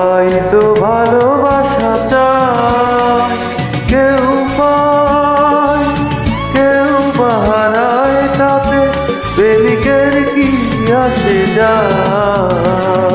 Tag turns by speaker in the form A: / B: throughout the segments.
A: সবাই তো ভালোবাসা চায়। কেউ পায় কেউ বাহারায় তাতে প্রেমিকের কি আসে যায়?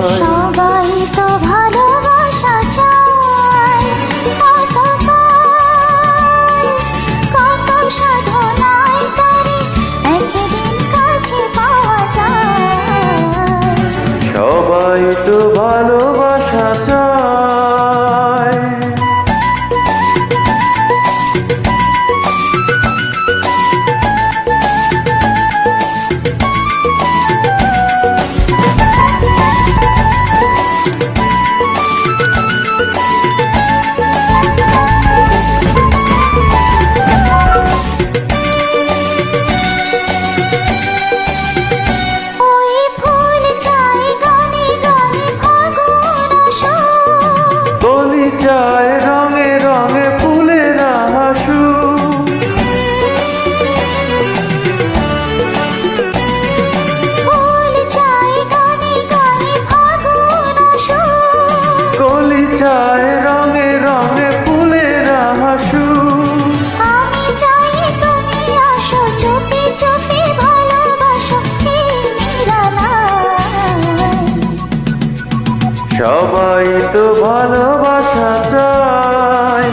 B: সবাই তো ভালোবাসা চায়।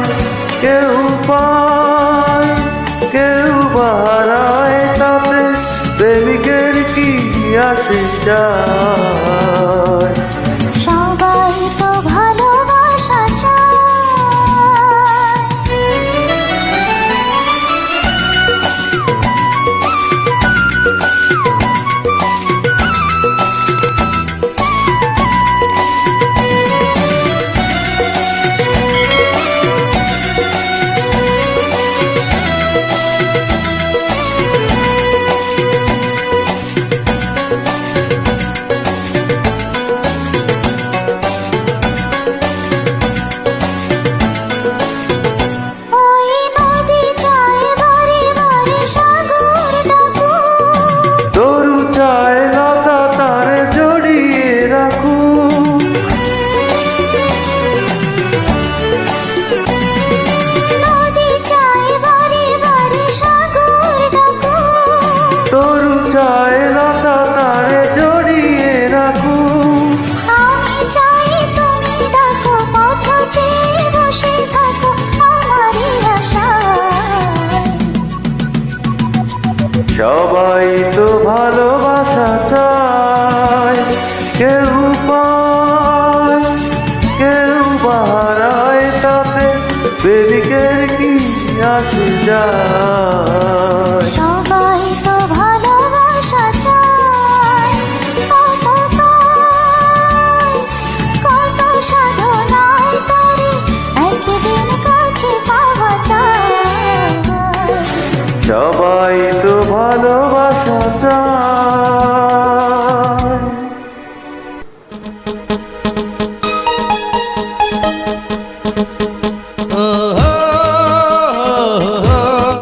A: কেউ পায় কেউ বাড়ায় তাতে প্রেমিকের কি আসে যায়
B: সবাই তো ভালোবাসা চায়।
A: কেউ পায় কেউ বাহারায় তাতে প্রেমিকের কি আসে যায়?
B: সবাই তো ভালোবাসা চায় কত পায়, কত সাধনায় তারে একদিন কাছে পাওয়া যায়।
A: সবাই তো ভালোবাসা